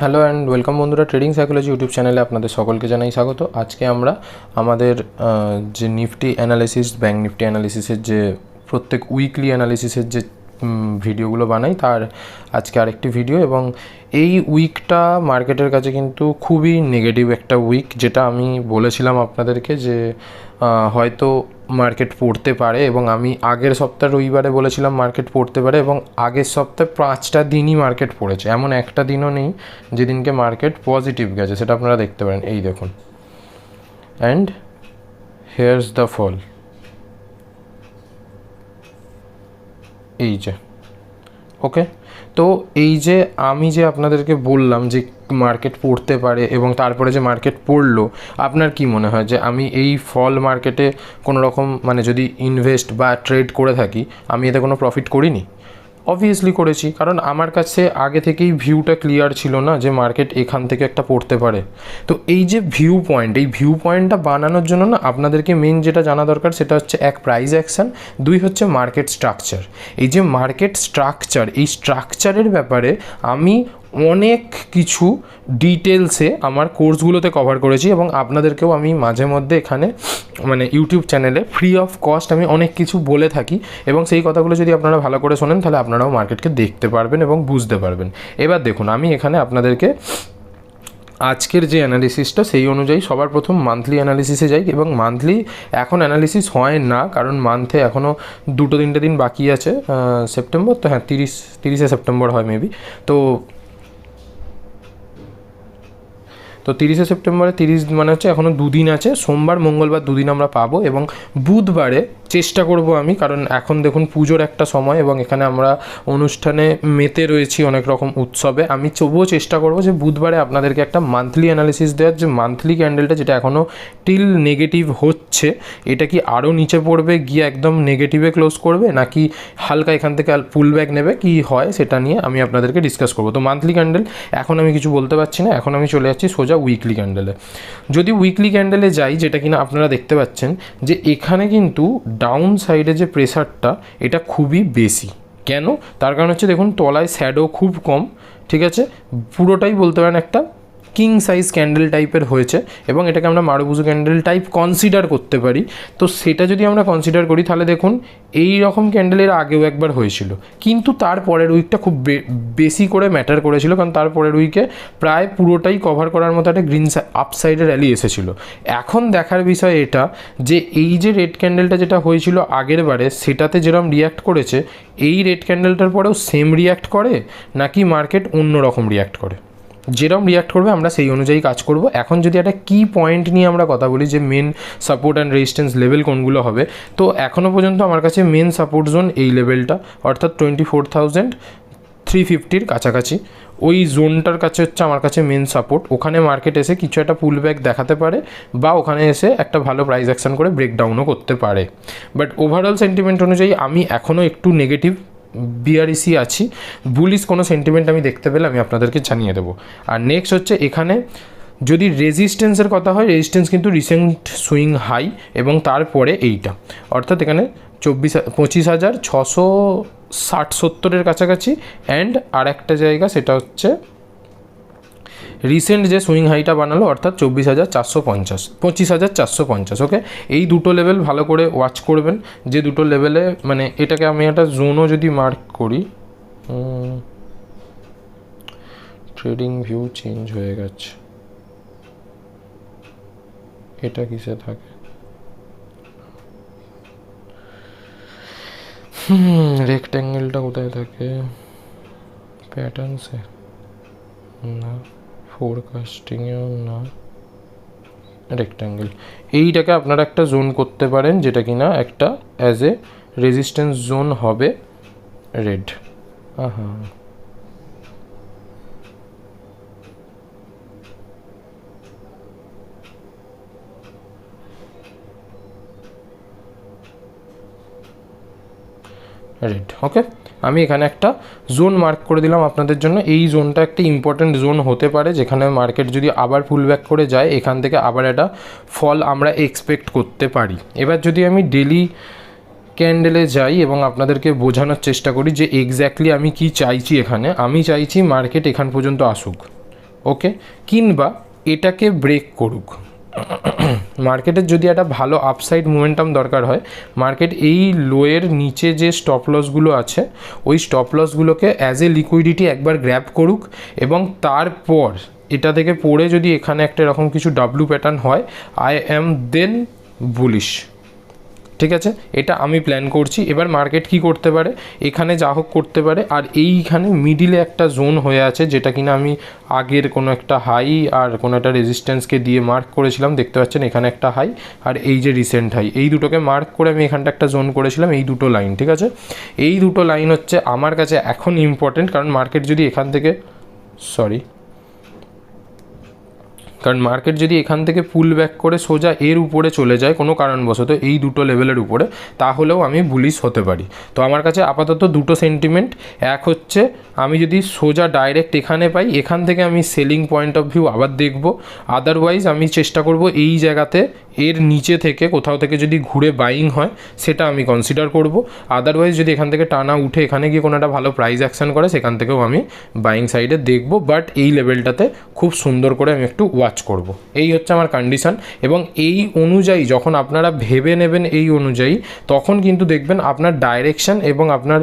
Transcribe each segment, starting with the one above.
Hello and welcome বন্ধুরা trading psychology YouTube চ্যানেলে আপনাদের সকলকে জানাই স্বাগত। আজকে আমরা আমাদের যে নিফটি অ্যানালিসিস ব্যাঙ্ক নিফটি অ্যানালিসিসের যে প্রত্যেক উইকলি অ্যানালিসিসের যে ভিডিওগুলো বানাই, তার আজকে আরেকটি ভিডিও এবং এই উইকটা মার্কেটের কাছে কিন্তু খুবই নেগেটিভ একটা উইক যেটা আমি বলেছিলাম আপনাদেরকে যে হয়তো মার্কেট পড়তে পারে এবং আমি আগের সপ্তাহ রবিবারে বলেছিলাম মার্কেট পড়তে পারে এবং আগের সপ্তাহে পাঁচটা দিনই মার্কেট পড়েছে। এমন একটা দিনও নেই যেদিনকে মার্কেট পজিটিভ গেছে, সেটা আপনারা দেখতে পারেন। এই দেখুন। অ্যান্ড হেয়ার্স দ্য ফল এই যে। ওকে তো এই যে আমি যে আপনাদেরকে বললাম যে মার্কেট পড়তে পারে এবং তারপরে যে মার্কেট পড়ল, আপনার কি মনে হয় যে আমি এই ফল মার্কেটে কোনো রকম মানে যদি ইনভেস্ট বা ট্রেড করে থাকি, আমি এতে কোনো প্রফিট করিনি? অবভিয়াসলি করেছি, কারণ আমার কাছে আগে থেকেই ভিউটা ক্লিয়ার ছিল না যে মার্কেট এখান থেকে একটা পড়তে পারে। তো এই যে ভিউ পয়েন্ট এই ভিউ পয়েন্টটা বানানোর জন্য না আপনাদেরকে মেন যেটা জানা দরকার সেটা হচ্ছে এক প্রাইস অ্যাকশান দুই হচ্ছে মার্কেট স্ট্রাকচার এই যে মার্কেট স্ট্রাকচার এই স্ট্রাকচারের ব্যাপারে আমি অনেক কিছু ডিটেলসে আমার কোর্সগুলোতে কভার করেছি এবং আপনাদেরকেও আমি মাঝে মধ্যে এখানে মানে ইউটিউব চ্যানেলে ফ্রি অফ কস্ট আমি অনেক কিছু বলে থাকি এবং সেই কথাগুলো যদি আপনারা ভালো করে শোনেন, তাহলে আপনারাও মার্কেটকে দেখতে পারবেন এবং বুঝতে পারবেন। এবার দেখুন, আমি এখানে আপনাদেরকে আজকের যে অ্যানালিসিসটা সেই অনুযায়ী সবার প্রথম মান্থলি অ্যানালিসিসে যাই এবং মান্থলি এখন অ্যানালিসিস হয় না, কারণ মান্থে এখনও দুটো তিনটে দিন বাকি আছে সেপ্টেম্বর তো হ্যাঁ তিরিশ, তিরিশে সেপ্টেম্বর হয় মেবি তো তো তিরিশে সেপ্টেম্বরে তিরিশ মানে হচ্ছে এখনও দুদিন আছে। সোমবার, মঙ্গলবার দুদিন আমরা পাবো এবং বুধবারে চেষ্টা করব আমি, কারণ এখন দেখুন পুজোর একটা সময় এবং এখানে আমরা অনুষ্ঠানে মেতে রয়েছি অনেক রকম উৎসবে। আমি তবুও চেষ্টা করব যে বুধবারে আপনাদেরকে একটা মান্থলি অ্যানালিসিস দেওয়ার, যে মান্থলি ক্যান্ডেলটা যেটা এখনও টিল নেগেটিভ হচ্ছে, এটা কি আরও নিচে পড়বে, গিয়ে একদম নেগেটিভে ক্লোজ করবে, নাকি হালকা এখান থেকে পুল ব্যাক নেবে, কি হয় সেটা নিয়ে আমি আপনাদেরকে ডিসকাস করব। তো মান্থলি ক্যান্ডেল এখন আমি কিছু বলতে পারছি না, এখন আমি চলে যাচ্ছি সোজা উইকলি ক্যান্ডেলে যদি উইকলি ক্যান্ডেলে যাই, যেটা কিনা আপনারা দেখতে পাচ্ছেন, যে এখানে কিন্তু ডাউন সাইডে যে প্রেসারটা এটা খুবই বেশি। কেন? তার কারণ হচ্ছে দেখুন, তলায় শ্যাডো খুব কম, ঠিক আছে? পুরোটাই বলতে পারেন একটা কিং সাইজ ক্যান্ডেল টাইপের হয়েছে এবং এটাকে আমরা মারুবুজু ক্যান্ডেল টাইপ কনসিডার করতে পারি। তো সেটা যদি আমরা কনসিডার করি, তাহলে দেখুন এই রকম ক্যান্ডেলের আগেও একবার হয়েছিল। কিন্তু তারপরের উইকটা খুব বেশি করে ম্যাটার করেছিল, কারণ তারপরের উইকে প্রায় পুরোটাই কভার করার মতো একটা গ্রিন আপ সাইডে র্যালি এসেছিল। এখন দেখার বিষয় এটা যে, এই যে রেড ক্যান্ডেলটা যেটা হয়েছিল আগের বারে, সেটাতে যেরকম রিয়াক্ট করেছে, এই রেড ক্যান্ডেলটার পরেও সেম রিয়াক্ট করে, নাকি মার্কেট অন্য রকম রিয়াক্ট করে? যেরকম রিয়াক্ট করবে, আমরা সেই অনুযায়ী কাজ করব। এখন যদি একটা কি পয়েন্ট নিয়ে আমরা কথা বলি যে main support and resistance level কোনগুলো হবে, তো এখনও পর্যন্ত আমার কাছে মেন সাপোর্ট জোন এই লেভেলটা অর্থাৎ টোয়েন্টি ফোর থাউজেন্ড থ্রি ফিফটির কাছাকাছি। ওই জোনটার কাছে হচ্ছে আমার কাছে মেন সাপোর্ট ওখানে মার্কেট এসে কিছু একটা পুল ব্যাক দেখাতে পারে, বা ওখানে এসে একটা ভালো প্রাইস অ্যাকশন করে ব্রেকডাউনও করতে পারে। বাট ওভারঅল সেন্টিমেন্ট অনুযায়ী আমি এখনও একটু নেগেটিভ বিআরইসি আছি। বুলিশ কোনো সেন্টিমেন্ট আমি দেখতে পেলে আমি আপনাদেরকে জানিয়ে দেবো। আর নেক্সট হচ্ছে এখানে যদি রেজিস্ট্যান্সের কথা হয় রেজিস্ট্যান্স কিন্তু রিসেন্ট সুইং হাই এবং তারপরে এইটা। অর্থাৎ এখানে চব্বিশ, পঁচিশ হাজার ছশো ষাট সত্তরের কাছাকাছি। অ্যান্ড আর একটা জায়গা সেটা হচ্ছে রিসেন্ট যে সুইং হাইটা বানালো, অর্থাৎ চব্বিশ হাজার চারশো পঞ্চাশ, পঁচিশ হাজার চারশো পঞ্চাশ ওকে এই দুটো লেভেল ভালো করে ওয়াচ করবেন। যে দুটো লেভেলে মানে এটাকে আমি একটা জোনও যদি মার্ক করি ট্রেডিং ভিউ চেঞ্জ হয়ে গেছে। এটা কিসে থাকে? রেক্ট্যাঙ্গেলটা কোথায় থাকে? প্যাটার্নসে না। ফোরকাস্টিংয়েও না। রেক্ট্যাঙ্গেল এইটাকে আপনারা একটা জোন করতে পারেন, যেটা কিনা একটা অ্যাজ এ রেজিস্ট্যান্স জোন হবে রেড আহা। রেড ওকে আমি এখানে একটা জোন মার্ক করে দিলাম আপনাদের জন্য। এই জোনটা একটা ইম্পর্ট্যান্ট জোন হতে পারে, যেখানে মার্কেট যদি আবার ফুল ব্যাক করে যায়, এখান থেকে আবার একটা ফল আমরা এক্সপেক্ট করতে পারি। এবার যদি আমি ডেলি ক্যান্ডেলে যাই এবং আপনাদেরকে বোঝানোর চেষ্টা করি যে এক্স্যাক্টলি আমি কি চাইছি এখানে, আমি চাইছি মার্কেট এখান পর্যন্ত আসুক ওকে কিংবা এটাকে ব্রেক করুক। মার্কেটের যদি একটা ভালো আপসাইড মোমেন্টাম দরকার হয় মার্কেট এই লোয়ের নিচে যে স্টপ লসগুলো আছে, ওই স্টপ লসগুলোকে অ্যাজ এ লিকুইডিটি একবার গ্র্যাব করুক এবং তারপর এটা থেকে পড়ে যদি এখানে একটা এরকম কিছু ডাব্লু প্যাটার্ন হয় আই অ্যাম দেন বুলিশ ঠিক আছে? এটা আমি প্ল্যান করছি। এবার মার্কেট কি করতে পারে? এখানে যা হোক করতে পারে। আর এইখানে মিডিলে একটা জোন হয়ে আছে যেটা কিনা আমি আগের কোনো একটা হাই আর কোনো একটা রেজিস্ট্যান্সকে দিয়ে মার্ক করেছিলাম। দেখতে পাচ্ছেন এখানে একটা হাই আর এই যে রিসেন্ট হাই এই দুটোকে মার্ক করে আমি এখানটা একটা জোন করেছিলাম, এই দুটো লাইন ঠিক আছে? এই দুটো লাইন হচ্ছে আমার কাছে এখন ইম্পর্টেন্ট কারণ মার্কেট যদি এখান থেকে সরি কারণ মার্কেট যদি এখান থেকে পুল ব্যাক করে সোজা এর উপরে চলে যায় কোনো কারণবশত এই দুটো লেভেলের উপরে, তাহলেও আমি বুলিশ হতে পারি। তো আমার কাছে আপাতত দুটো সেন্টিমেন্ট এক হচ্ছে আমি যদি সোজা ডাইরেক্ট এখানে পাই, এখান থেকে আমি সেলিং পয়েন্ট অফ ভিউ আবার দেখব। আদারওয়াইজ আমি চেষ্টা করব এই জায়গাতে এর নিচে থেকে, কোথাও থেকে যদি ঘুরে বাইং হয়, সেটা আমি কনসিডার করব। আদারওয়াইজ যদি এখান থেকে টানা উঠে এখানে গিয়ে কোনো একটা ভালো প্রাইস অ্যাকশন করে, সেখান থেকেও আমি বাইং সাইডে দেখব। বাট এই লেভেলটাতে খুব সুন্দর করে আমি একটু ওয়াচ করব। এই হচ্ছে আমার কন্ডিশন এবং এই অনুযায়ী যখন আপনারা ভেবে নেবেন এই অনুযায়ী, তখন কিন্তু দেখবেন আপনার ডাইরেকশান এবং আপনার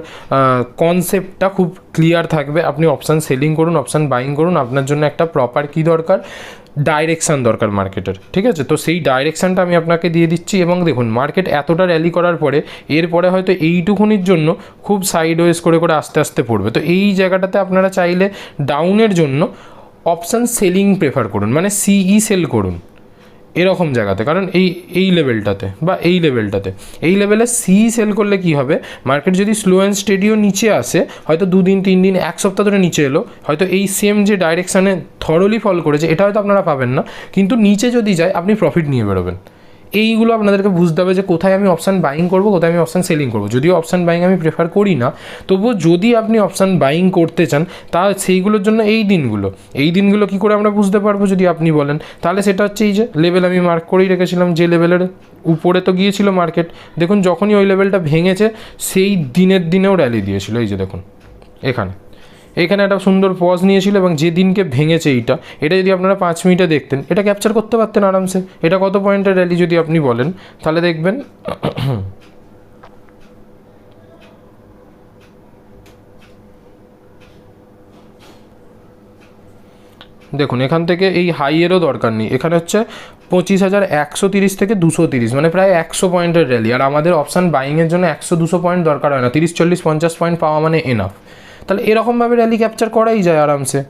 কনসেপ্টটা খুব ক্লিয়ার থাকবে। আপনি অপশান সেলিং করুন অপশান বাইং করুন, আপনার জন্য একটা প্রপার কী দরকার? ডাইরেকশান দরকার মার্কেটের ঠিক আছে? তো সেই ডাইরেকশানটা আমি আপনাকে দিয়ে দিচ্ছি এবং দেখুন মার্কেট এতটা র্যালি করার পরে, এরপরে হয়তো এইটুকুনির জন্য খুব সাইড ওয়েজ করে করে আস্তে আস্তে পড়বে। তো এই জায়গাটাতে আপনারা চাইলে ডাউনের জন্য অপশান সেলিং প্রেফার করুন মানে সিই সেল করুন, এরকম জায়গাতে। কারণ এই এই লেভেলটাতে বা এই লেভেলটাতে এই লেভেলে সি সেল করলে কি হবে? মার্কেট যদি স্লো অ্যান্ড স্টেডিও নিচে আসে, হয়তো দুদিন তিন দিন এক সপ্তাহ ধরে নিচে এলো, হয়তো এই সেম যে ডাইরেকশানে থরলি ফল করেছে, এটা হয়তো আপনারা পাবেন না। কিন্তু নিচে যদি যায়, আপনি প্রফিট নিয়ে বেরোবেন। এইগুলো আপনাদেরকে বুঝতে হবে যে কোথায় আমি অপশান বাইং করব, কোথায় আমি অপশান সেলিং করব। যদিও অপশান বাইং আমি প্রেফার করি না, তবুও যদি আপনি অপশান বাইং করতে চান, তা সেইগুলোর জন্য এই দিনগুলো এই দিনগুলো কি করে আমরা বুঝতে পারব যদি আপনি বলেন? তাহলে সেটা হচ্ছে এই যে লেভেল আমি মার্ক করেই রেখেছিলাম, যে লেভেলের উপরে তো গিয়েছিল মার্কেট দেখুন, যখনই ওই লেভেলটা ভেঙেছে, সেই দিনের দিনেও র্যালি দিয়েছিল, এই যে দেখুন, এখানে। এখানে একটা সুন্দর পজ নিয়েছিল এবং যে দিনকে ভেঙেছে এইটা, এটা যদি আপনারা পাঁচ মিনিটে দেখতেন, এটা ক্যাপচার করতে পারতেন আরামসে। এটা কত পয়েন্টের র্যালি যদি আপনি বলেন? তাহলে দেখবেন, দেখুন, এখান থেকে এই হাইয়েরও দরকার নেই। এখানে হচ্ছে পঁচিশ হাজার একশো তিরিশ থেকে দুশো তিরিশ মানে প্রায় একশো পয়েন্টের র্যালি আর আমাদের অপশান বাইংয়ের জন্য একশো দুশো পয়েন্ট দরকার হয় না। তিরিশ, চল্লিশ, পঞ্চাশ পয়েন্ট পাওয়া মানে এনাফ তাহলে এরকমভাবে র্যালি ক্যাপচার করাই যায় আরামসে।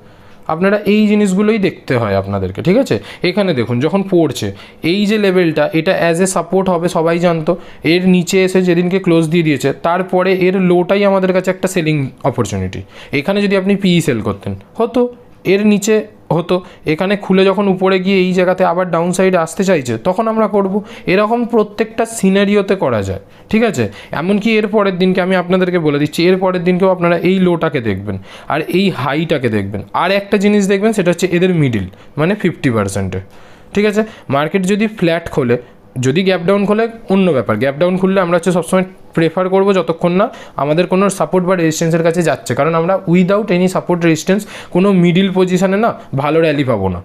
আপনারা এই জিনিসগুলোই দেখতে হয় আপনাদেরকে, ঠিক আছে? এখানে দেখুন, যখন পড়ছে, এই যে লেভেলটা এটা অ্যাজ এ সাপোর্ট হবে, সবাই জানতো। এর নিচে এসে যেদিনকে ক্লোজ দিয়ে দিয়েছে, তারপরে এর লোটাই আমাদের কাছে একটা সেলিং অপরচুনিটি এখানে যদি আপনি পিই সেল করতেন, হতো। এর নিচে হতো। এখানে খুলে যখন উপরে গিয়ে এই জায়গাতে আবার ডাউন সাইডে আসতে চাইছে, তখন আমরা করব, এরকম প্রত্যেকটা সিনারিওতে করা যায়। ঠিক আছে? এমনকি এর পরের দিনকে আমি আপনাদেরকে বলে দিচ্ছি, এর পরের দিনকেও আপনারা এই লোটাকে দেখবেন আর এই হাইটাকে দেখবেন। আর একটা জিনিস দেখবেন, সেটা হচ্ছে এদের মিডিল মানে ফিফটি পার্সেন্টে ঠিক আছে? মার্কেট যদি ফ্ল্যাট খোলে যদি গ্যাপ ডাউন খোলে, অন্য ব্যাপার। গ্যাপ ডাউন খুললে আমরা হচ্ছে সবসময় প্রেফার করব যতক্ষণ না আমাদের কোনো সাপোর্ট বা রেজিস্ট্যান্সের কাছে যাচ্ছে। কারণ আমরা উইদাউট এনি সাপোর্ট রেজিস্ট্যান্স কোনো মিডিল পজিশানে না ভালো র্যালি পাবো না।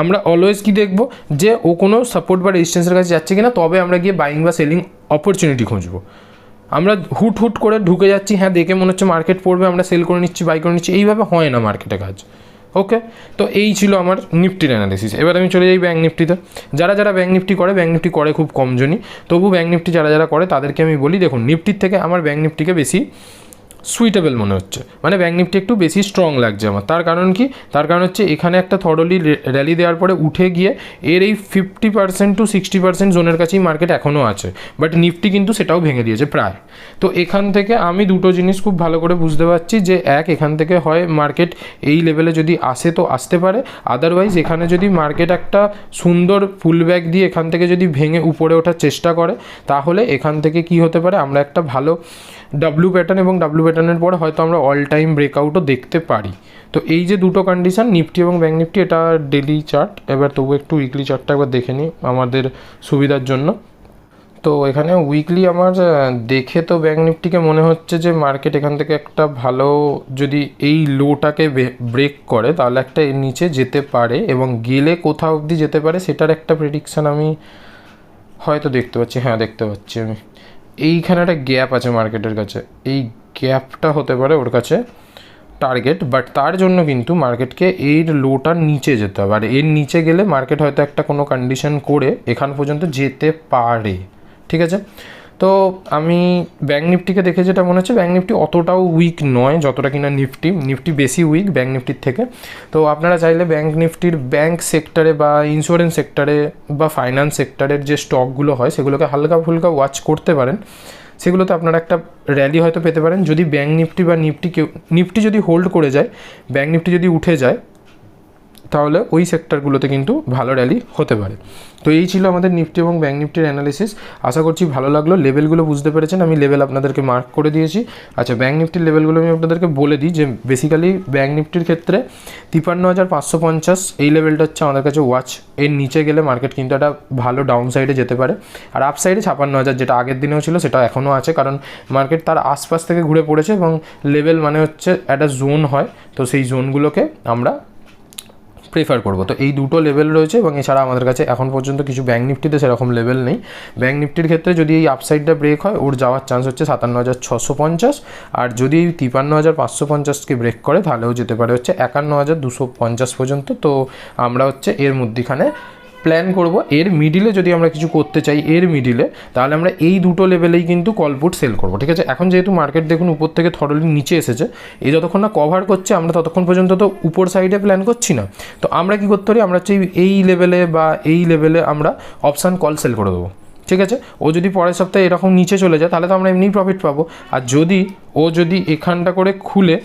আমরা অলওয়েজ কি দেখব যে ও কোনো সাপোর্ট বা রেজিস্ট্যান্সের কাছে যাচ্ছে কিনা, তবে আমরা গিয়ে বাইং বা সেলিং অপরচুনিটি খুঁজবো। আমরা হুট হুট করে ঢুকে যাচ্ছি হ্যাঁ দেখে মনে হচ্ছে মার্কেট পড়বে, আমরা সেল করে নিচ্ছি বাই করে নিচ্ছি, এইভাবে হয় না মার্কেটে কাজ। ওকে তো এই ছিল আমার নিফটির অ্যানালিসিস এবার আমি চলে যাই ব্যাঙ্ক নিফটিতে যারা যারা ব্যাঙ্ক নিফটি করে ব্যাঙ্ক নিফটি করে খুব কমজনই তবু ব্যাঙ্ক নিফটি যারা যারা করে, তাদেরকে আমি বলি, দেখুন নিফটির থেকে আমার ব্যাঙ্ক নিফটিকে বেশি সুইটেবল মনে হচ্ছে। মানে ব্যাঙ্ক নিফটি একটু বেশি স্ট্রং লাগছে আমার। তার কারণ কি? তার কারণ হচ্ছে এখানে একটা থরলি র্যালি দেওয়ার পরে উঠে গিয়ে এর এই fifty percent to sixty percent জোনের কাছেই মার্কেট এখনও আছে। বাট নিফটি কিন্তু সেটাও ভেঙে দিয়েছে প্রায়। তো এখান থেকে আমি দুটো জিনিস খুব ভালো করে বুঝতে পারছি যে এক, এখান থেকে হয় মার্কেট এই লেভেলে যদি আসে তো আসতে পারে। আদারওয়াইজ এখানে যদি মার্কেট একটা সুন্দর ফুল ব্যাক দিয়ে এখান থেকে যদি ভেঙে উপরে ওঠার চেষ্টা করে, তাহলে এখান থেকে কি হতে পারে? আমরা একটা ভালো ডাব্লু প্যাটার্ন এবং ডাব্লু প্যাটার্নের পরে হয়তো আমরা অল টাইম ব্রেকআউটও দেখতে পারি। তো এই যে দুটো কন্ডিশন নিফটি এবং ব্যাঙ্ক নিফটি এটা ডেলি চার্ট এবার তবু একটু উইকলি চার্টটা একবার দেখে নিই আমাদের সুবিধার জন্য। তো এখানে উইকলি আমার দেখে তো ব্যাঙ্ক নিফটিকে মনে হচ্ছে যে মার্কেট এখান থেকে একটা ভালো যদি এই লোটাকে ব্রেক করে, তাহলে একটা এর নিচে যেতে পারে এবং গেলে কোথাও অবধি যেতে পারে, সেটার একটা প্রেডিকশান আমি হয়তো দেখতে পাচ্ছি। হ্যাঁ দেখতে পাচ্ছি আমি। এইখানে একটা গ্যাপ আছে মার্কেটের কাছে। এই গ্যাপটা হতে পারে ওর কাছে টার্গেট বাট তার জন্য কিন্তু মার্কেটকে এর লোটার নিচে যেতে হবে। আর এর নিচে গেলে মার্কেট হয়তো একটা কোনো কন্ডিশন করে এখান পর্যন্ত যেতে পারে। ঠিক আছে? তো আমি ব্যাঙ্ক নিফটিকে দেখে যেটা মনে হচ্ছে ব্যাঙ্ক নিফটি অতটাও উইক নয়, যতটা কিনা নিফটি নিফটি বেশি উইক ব্যাঙ্ক নিফটির থেকে। তো আপনারা চাইলে ব্যাঙ্ক নিফটির ব্যাঙ্ক সেক্টরে বা ইন্স্যুরেন্স সেক্টরে বা ফাইন্যান্স সেক্টরের যে স্টকগুলো হয়, সেগুলোকে হালকা ফুলকা ওয়াচ করতে পারেন। সেগুলোতে আপনারা একটা র্যালি হয়তো পেতে পারেন। যদি ব্যাঙ্ক নিফটি বা নিফটি কেউ নিফটি যদি হোল্ড করে যায় ব্যাঙ্ক নিফটি যদি উঠে যায় তাহলে ওই সেক্টরগুলোতে কিন্তু ভালো র্যালি হতে পারে। তো এই ছিল আমাদের নিফটি এবং ব্যাঙ্ক নিফটির অ্যানালিসিস আশা করছি ভালো লাগল। লেভেলগুলো বুঝতে পেরেছেন। আমি লেভেল আপনাদেরকে মার্ক করে দিয়েছি। আচ্ছা ব্যাঙ্ক নিফটির লেভেলগুলো আমি আপনাদেরকে বলে দিই যে বেসিক্যালি ব্যাঙ্ক নিফটির ক্ষেত্রে তিপান্ন হাজার পাঁচশো পঞ্চাশ, এই লেভেলটা হচ্ছে আমাদের কাছে ওয়াচ এর নিচে গেলে মার্কেট কিন্তু একটা ভালো ডাউন সাইডে যেতে পারে। আর আপ সাইডে ছাপান্ন হাজার, যেটা আগের দিনেও ছিল, সেটা এখনও আছে। কারণ মার্কেট তার আশপাশ থেকে ঘুরে পড়েছে এবং লেভেল মানে হচ্ছে একটা জোন হয়। তো সেই জোনগুলোকে আমরা প্রেফার করব। তো এই দুটো লেভেল রয়েছে এবং এছাড়া আমাদের কাছে এখন পর্যন্ত কিছু ব্যাঙ্ক নিফটিতে সেরকম লেভেল নেই। ব্যাঙ্ক নিফটির ক্ষেত্রে যদি এই আপসাইডটা ব্রেক হয়, ওর যাওয়ার চান্স হচ্ছে সাতান্ন হাজার ছশো পঞ্চাশ। আর যদি এই তিপান্ন হাজার পাঁচশো পঞ্চাশকে ব্রেক করে, তাহলেও যেতে পারে হচ্ছে একান্ন হাজার দুশো পঞ্চাশ পর্যন্ত। তো আমরা হচ্ছে এর মধ্যিখানে প্ল্যান করব। এর মিডিলে যদি আমরা কিছু করতে চাই, এর মিডিলে তাহলে আমরা এই দুটো লেভেলেই কিন্তু কলপুট সেল করব, ঠিক আছে? এখন যেহেতু মার্কেট দেখুন উপর থেকে থরলি নিচে এসেছে, এই যতক্ষণ না কভার করছে, আমরা ততক্ষণ পর্যন্ত তো উপর সাইডে প্ল্যান করছি না। তো আমরা কি করতে পারি? আমরা হচ্ছে এই- এই লেভেলে বা এই লেভেলে আমরা অপশান কল সেল করে দেবো। ঠিক আছে? ও যদি পরের সপ্তাহে এরকম নিচে চলে যায়, তাহলে তো আমরা এমনিই প্রফিট পাবো। আর যদি ও যদি এখানটা করে খুলে,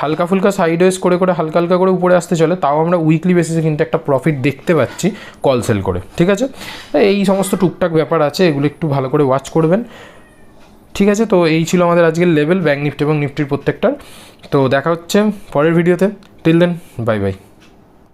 হালকা ফুলকা সাইড ওয়েজ করে করে হালকা হালকা করে উপরে আসতে চলে, তাও আমরা উইকলি বেসিসে কিন্তু একটা প্রফিট দেখতে পাচ্ছি কল সেল করে। ঠিক আছে? এই সমস্ত টুকটাক ব্যাপার আছে, এগুলো একটু ভালো করে ওয়াচ করবেন। ঠিক আছে? তো এই ছিল আমাদের আজকের লেভেল ব্যাঙ্ক নিফটি এবং নিফটির প্রত্যেকটার। তো দেখা হচ্ছে পরের ভিডিওতে টিল দেন বাই বাই